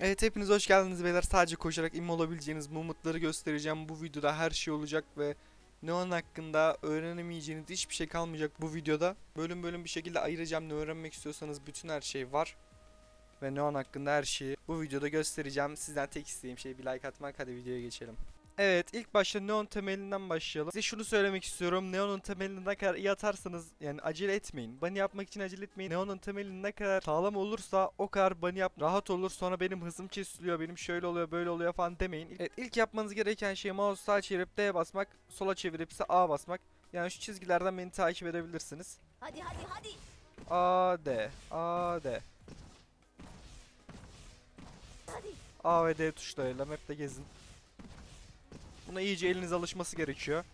Evet hepiniz hoş geldiniz beyler. Sadece koşarak immo olabileceğiniz mumutları göstereceğim. Bu videoda her şey olacak ve Neon hakkında öğrenemeyeceğiniz hiçbir şey kalmayacak bu videoda. Bölüm bölüm bir şekilde ayıracağım. Ne öğrenmek istiyorsanız bütün her şey var. Ve Neon hakkında her şeyi bu videoda göstereceğim. Sizden tek istediğim şey bir like atmak. Hadi videoya geçelim. Evet ilk başta Neon temelinden başlayalım. Size şunu söylemek istiyorum. Neon'un temelini ne kadar iyi atarsanız yani acele etmeyin. Bunny yapmak için acele etmeyin. Neon'un temeli ne kadar sağlam olursa o kadar bunny yap rahat olur. Sonra benim hızım kesiliyor. Benim şöyle oluyor böyle oluyor falan demeyin. Evet ilk yapmanız gereken şey mouse sağa çevirip D'ye basmak. Sola çevirip ise A basmak. Yani şu çizgilerden beni takip edebilirsiniz. Hadi hadi hadi. A D A D Hadi. A ve D tuşlarıyla map'te gezin. Buna iyice eliniz alışması gerekiyor.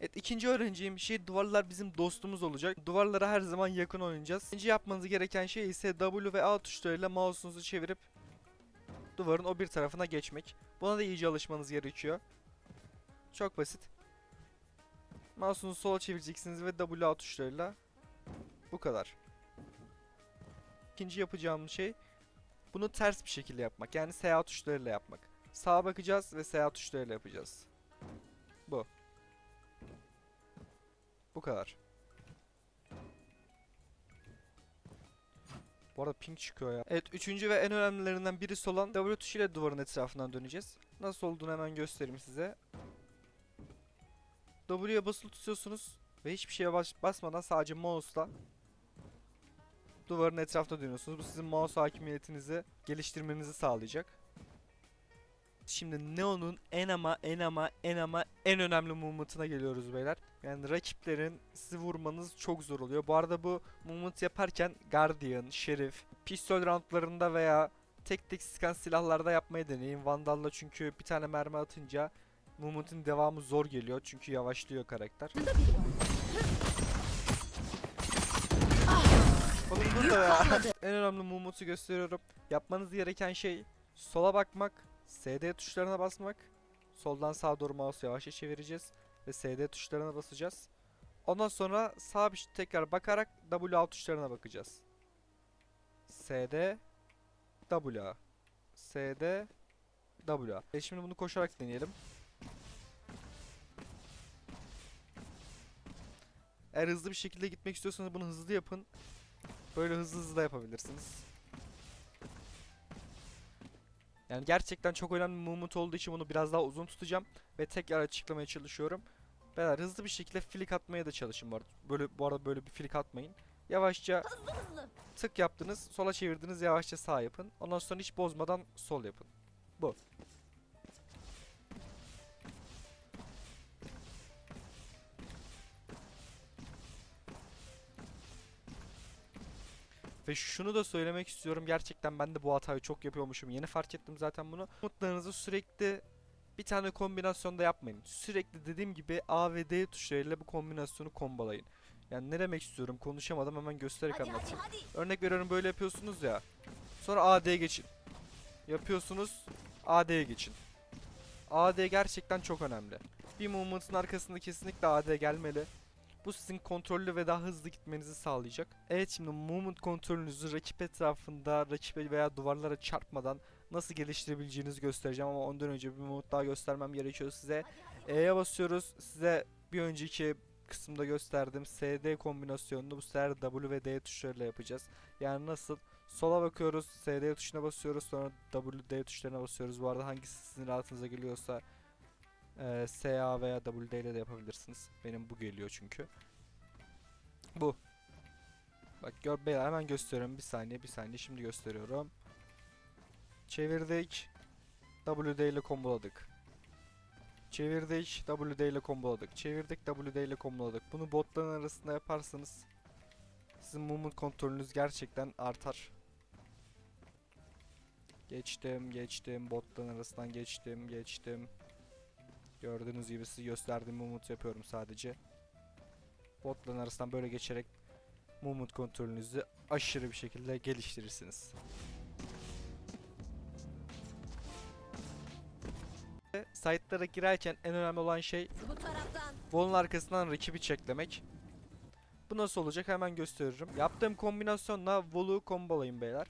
Evet ikinci öğreneceğim şey duvarlar bizim dostumuz olacak. Duvarlara her zaman yakın oynayacağız. İkinci yapmanız gereken şey ise W ve A tuşlarıyla mouse'unuzu çevirip duvarın o bir tarafına geçmek. Buna da iyice alışmanız gerekiyor. Çok basit. Mouse'unuzu sola çevireceksiniz ve W A tuşlarıyla bu kadar. İkinci yapacağım şey bunu ters bir şekilde yapmak. Yani SA tuşlarıyla yapmak. Sağa bakacağız ve SA tuşlarıyla yapacağız. Bu. Bu kadar. Bu arada ping çıkıyor ya. Evet üçüncü ve en önemlilerinden birisi olan W tuşuyla duvarın etrafından döneceğiz. Nasıl olduğunu hemen göstereyim size. W'ye basılı tutuyorsunuz ve hiçbir şeye bas basmadan sadece mouse'la duvarın etrafında dönüyorsunuz. Bu sizin mouse hakimiyetinizi geliştirmenizi sağlayacak. Şimdi Neo'nun en ama en ama en ama en önemli movement'ına geliyoruz beyler. Yani rakiplerin sizi vurmanız çok zor oluyor. Bu arada bu movement yaparken Guardian, Şerif, pistol roundlarında veya tek tek sıkan silahlarda yapmayı deneyin. Vandal'la çünkü bir tane mermi atınca movement'ın devamı zor geliyor. Çünkü yavaşlıyor karakter. Burada. Oğlum dur da ya. en önemli movement'ı gösteriyorum. Yapmanız gereken şey sola bakmak, SD tuşlarına basmak. Soldan sağa doğru mouse yavaşça çevireceğiz ve SD tuşlarına basacağız. Ondan sonra sağa bir tekrar bakarak WA tuşlarına bakacağız. SD WA SD WA. E şimdi bunu koşarak deneyelim. Eğer hızlı bir şekilde gitmek istiyorsanız bunu hızlı yapın. Böyle hızlı hızlı da yapabilirsiniz. Yani gerçekten çok önemli bir movement olduğu için bunu biraz daha uzun tutacağım ve tekrar açıklamaya çalışıyorum. Beyler hızlı bir şekilde flick atmaya da çalışın bu arada. Böyle bu arada böyle bir flick atmayın. Yavaşça Hızlı hızlı. tık yaptınız, sola çevirdiniz, yavaşça sağ yapın. Ondan sonra hiç bozmadan sol yapın. Bu. Ve şunu da söylemek istiyorum. Gerçekten ben de bu hatayı çok yapıyormuşum. Yeni fark ettim zaten bunu. Umutlarınızı sürekli bir tane kombinasyonda yapmayın. Sürekli dediğim gibi A ve D tuşlarıyla bu kombinasyonu kombalayın. Yani ne demek istiyorum konuşamadım hemen göstererek anlatayım. Örnek veriyorum böyle yapıyorsunuz ya. Sonra AD'ye geçin. Yapıyorsunuz AD'ye geçin. AD gerçekten çok önemli. Bir movement'ın arkasında kesinlikle AD gelmeli. Bu sizin kontrollü ve daha hızlı gitmenizi sağlayacak. Evet şimdi movement kontrolünüzü rakip etrafında rakibe veya duvarlara çarpmadan nasıl geliştirebileceğinizi göstereceğim ama ondan önce bir movement daha göstermem gerekiyor size. E'ye basıyoruz. Size bir önceki kısımda gösterdim. SD kombinasyonunu bu sefer W ve D tuşlarıyla yapacağız. Yani nasıl? Sola bakıyoruz, SD tuşuna basıyoruz, sonra W, D tuşlarına basıyoruz. Bu arada hangisi sizin rahatınıza geliyorsa e, SA veya WD ile de yapabilirsiniz. Benim bu geliyor çünkü. Bu. Bak gör beyler hemen gösteriyorum. Bir saniye, bir saniye. Şimdi gösteriyorum. Çevirdik. WD ile komboladık. Çevirdik, WD ile komboladık. Çevirdik, WD ile komboladık. Bunu botların arasında yaparsanız sizin movement kontrolünüz gerçekten artar. Geçtim, geçtim. Botların arasından geçtim, geçtim. Gördüğünüz gibi size gösterdiğim movement yapıyorum sadece. Botların arasından böyle geçerek movement kontrolünüzü aşırı bir şekilde geliştirirsiniz. Site'lara girerken en önemli olan şey Bu taraftan. Wall'un arkasından rakibi çeklemek. Bu nasıl olacak hemen gösteririm. Yaptığım kombinasyonla Wall'u kombolayın beyler.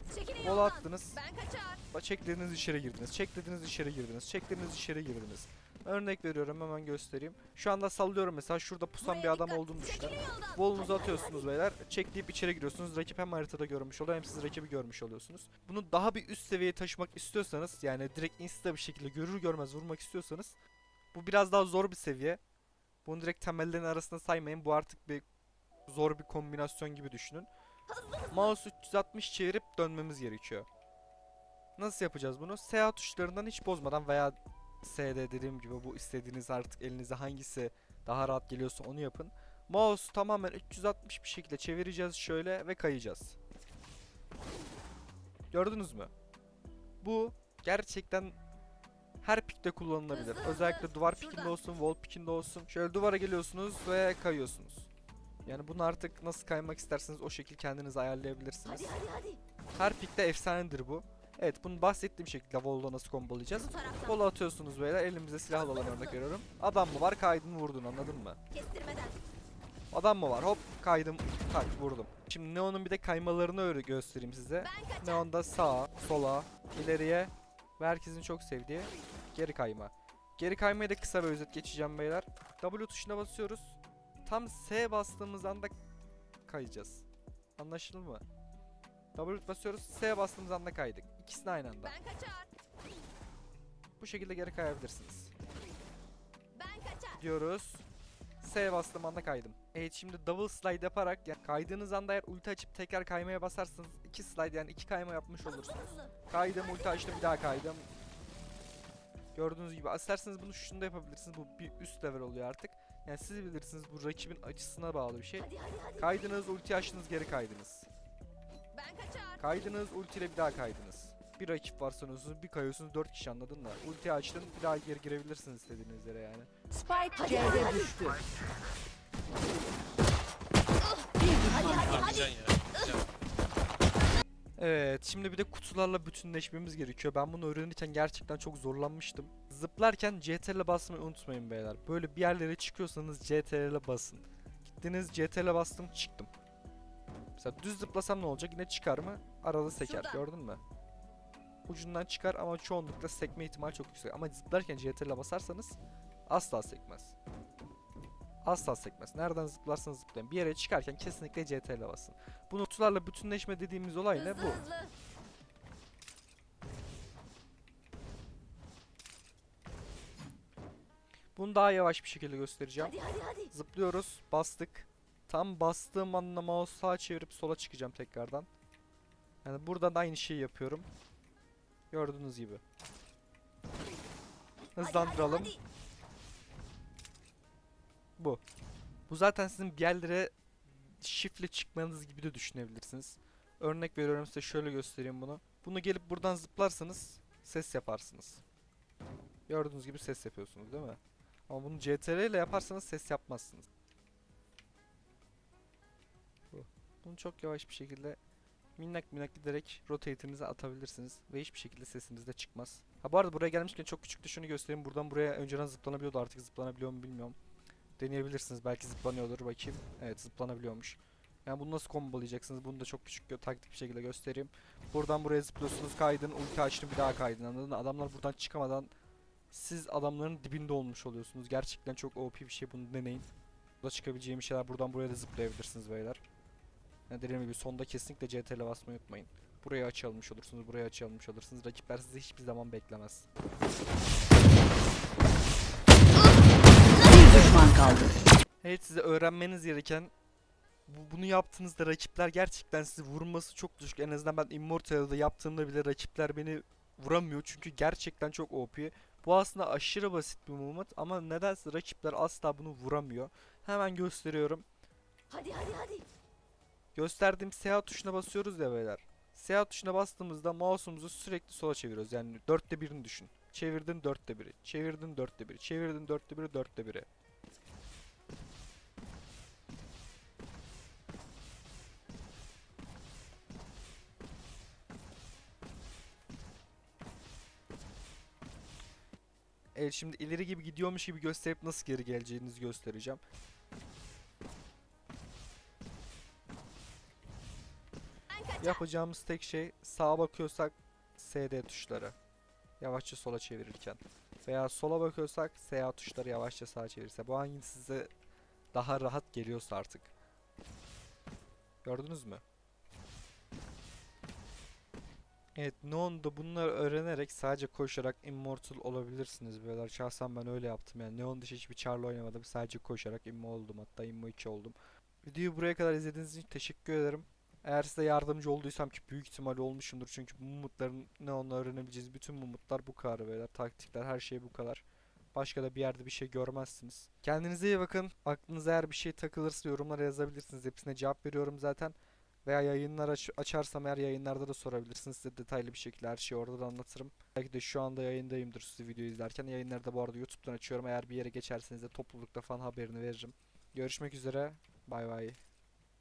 Yoldan. attınız. Ben kaçar. çektiğiniz içeri girdiniz. Çektiğiniz içeri girdiniz. Çektiğiniz içeri girdiniz. Örnek veriyorum hemen göstereyim. Şu anda sallıyorum mesela şurada pusan Buraya bir adam dikkat. olduğunu düşünün. Bolunuzu atıyorsunuz beyler. Çekleyip içeri giriyorsunuz. Rakip hem haritada görmüş oluyor hem siz rakibi görmüş oluyorsunuz. Bunu daha bir üst seviyeye taşımak istiyorsanız yani direkt insta bir şekilde görür görmez vurmak istiyorsanız bu biraz daha zor bir seviye. Bunu direkt temellerin arasında saymayın. Bu artık bir zor bir kombinasyon gibi düşünün. Mouse 360 çevirip dönmemiz gerekiyor. Nasıl yapacağız bunu? SA tuşlarından hiç bozmadan veya SD dediğim gibi bu istediğiniz artık elinize hangisi daha rahat geliyorsa onu yapın. Mouse tamamen 360 bir şekilde çevireceğiz şöyle ve kayacağız. Gördünüz mü? Bu gerçekten her pikte kullanılabilir. Özellikle duvar pikinde olsun, wall pikinde olsun. Şöyle duvara geliyorsunuz ve kayıyorsunuz. Yani bunu artık nasıl kaymak isterseniz o şekil kendiniz ayarlayabilirsiniz. Hadi hadi hadi. Her pikte efsanedir bu. Evet bunu bahsettiğim şekilde wall'da nasıl kombolayacağız. Wall'u atıyorsunuz böyle elimizde silah olan örnek veriyorum. Adam mı var kaydın vurdun anladın mı? Kestirmeden. Adam mı var hop kaydım tak vurdum. Şimdi Neon'un bir de kaymalarını öyle göstereyim size. Neon'da sağa, sola, ileriye ve herkesin çok sevdiği geri kayma. Geri kaymayı da kısa bir özet geçeceğim beyler. W tuşuna basıyoruz. Tam S bastığımız anda kayacağız. Anlaşıldı mı? W basıyoruz, S bastığımız anda kaydık. İkisini aynı anda. Ben kaçar. Bu şekilde geri kayabilirsiniz. Ben kaçar. Diyoruz. S bastığım anda kaydım. Evet şimdi double slide yaparak yani kaydığınız anda eğer ulti açıp tekrar kaymaya basarsanız iki slide yani iki kayma yapmış olursunuz. Kaydım ulti açtım bir daha kaydım. Gördüğünüz gibi isterseniz bunu şunu da yapabilirsiniz. Bu bir üst level oluyor artık. Yani siz bilirsiniz bu rakibin açısına bağlı bir şey. Hadi hadi hadi. Kaydınız ulti açtınız geri kaydınız. Kaydınız ultiyle bir daha kaydınız. Bir rakip var sanıyorsunuz bir kayıyorsunuz dört kişi anladın mı? Ulti açtın bir daha geri girebilirsiniz istediğiniz yere yani. Spike C'de düştü. Bir Hadi düşman hadi kaldı. hadi. Can ya. Can. Evet şimdi bir de kutularla bütünleşmemiz gerekiyor. Ben bunu öğrenirken gerçekten çok zorlanmıştım. Zıplarken CTRL basmayı unutmayın beyler. Böyle bir yerlere çıkıyorsanız CTRL basın. Gittiniz CTRL bastım çıktım. Mesela düz zıplasam ne olacak? Yine çıkar mı? Arada seker. Şuradan. Gördün mü? Ucundan çıkar ama çoğunlukla sekme ihtimali çok yüksek. Ama zıplarken CTRL basarsanız asla sekmez. Asla sekmez. Nereden zıplarsanız zıplayın. Bir yere çıkarken kesinlikle CTRL basın. Bu kutularla bütünleşme dediğimiz olay ne? Bu. Bunu daha yavaş bir şekilde göstereceğim. Hadi hadi hadi. Zıplıyoruz. Bastık. Tam bastığım anda mouse sağa çevirip sola çıkacağım tekrardan. Yani buradan da aynı şeyi yapıyorum. Gördüğünüz gibi. Hızlandıralım. Hadi, hadi. Bu. Bu zaten sizin bir yerlere şifle çıkmanız gibi de düşünebilirsiniz. Örnek veriyorum size şöyle göstereyim bunu. Bunu gelip buradan zıplarsanız ses yaparsınız. Gördüğünüz gibi ses yapıyorsunuz değil mi? Ama bunu CTRL ile yaparsanız ses yapmazsınız. Bunu çok yavaş bir şekilde minnak minnak giderek rotate'inize atabilirsiniz ve hiçbir şekilde sesiniz de çıkmaz. Ha bu arada buraya gelmişken çok küçük de şunu göstereyim. Buradan buraya önceden zıplanabiliyordu artık zıplanabiliyor mu bilmiyorum. Deneyebilirsiniz. Belki zıplanıyordur. Bakayım. Evet zıplanabiliyormuş. Yani bunu nasıl kombolayacaksınız? Bunu da çok küçük taktik bir şekilde göstereyim. Buradan buraya zıplıyorsunuz. Kaydın. Ulti açtın bir daha kaydın. Anladın? Adamlar buradan çıkamadan siz adamların dibinde olmuş oluyorsunuz. Gerçekten çok OP bir şey. Bunu deneyin. Burada çıkabileceğim şeyler. Buradan buraya da zıplayabilirsiniz beyler. Yani dediğim gibi sonda kesinlikle CTRL basmayı unutmayın. Buraya açı almış olursunuz. Buraya açı almış olursunuz. Rakipler sizi hiçbir zaman beklemez. Bir düşman kaldı. Evet size öğrenmeniz gereken bu, bunu yaptığınızda rakipler gerçekten sizi vurması çok düşük. En azından ben Immortal'da yaptığımda bile rakipler beni vuramıyor. Çünkü gerçekten çok OP. Bu aslında aşırı basit bir movement ama nedense rakipler asla bunu vuramıyor. Hemen gösteriyorum. Hadi hadi hadi. Gösterdiğim siyah tuşuna basıyoruz ya beyler. Siyah tuşuna bastığımızda mouse'umuzu sürekli sola çeviriyoruz. Yani dörtte birini düşün. Çevirdin dörtte biri. Çevirdin dörtte biri. Çevirdin dörtte biri. Dörtte biri. Evet şimdi ileri gibi gidiyormuş gibi gösterip nasıl geri geleceğinizi göstereceğim. Yapacağımız tek şey sağa bakıyorsak SD tuşları. Yavaşça sola çevirirken. Veya sola bakıyorsak SA tuşları yavaşça sağa çevirirse. Bu hangisi size daha rahat geliyorsa artık. Gördünüz mü? Evet, Neon'da bunları öğrenerek sadece koşarak Immortal olabilirsiniz böyle. Şahsen ben öyle yaptım yani. Neon dışı hiçbir charla oynamadım. Sadece koşarak Immo oldum. Hatta Immo 2 oldum. Videoyu buraya kadar izlediğiniz için teşekkür ederim. Eğer size yardımcı olduysam ki büyük ihtimal olmuşumdur. Çünkü mumutların Neon'la öğrenebileceğiniz bütün mumutlar bu kadar beyler. Taktikler her şey bu kadar. Başka da bir yerde bir şey görmezsiniz. Kendinize iyi bakın. Aklınıza eğer bir şey takılırsa yorumlara yazabilirsiniz. Hepsine cevap veriyorum zaten. Veya yayınlar aç- açarsam eğer yayınlarda da sorabilirsiniz. Size detaylı bir şekilde her şeyi orada da anlatırım. Belki de şu anda yayındayımdır sizi video izlerken. Yayınları da bu arada YouTube'dan açıyorum. Eğer bir yere geçerseniz de toplulukta falan haberini veririm. Görüşmek üzere. Bay bay.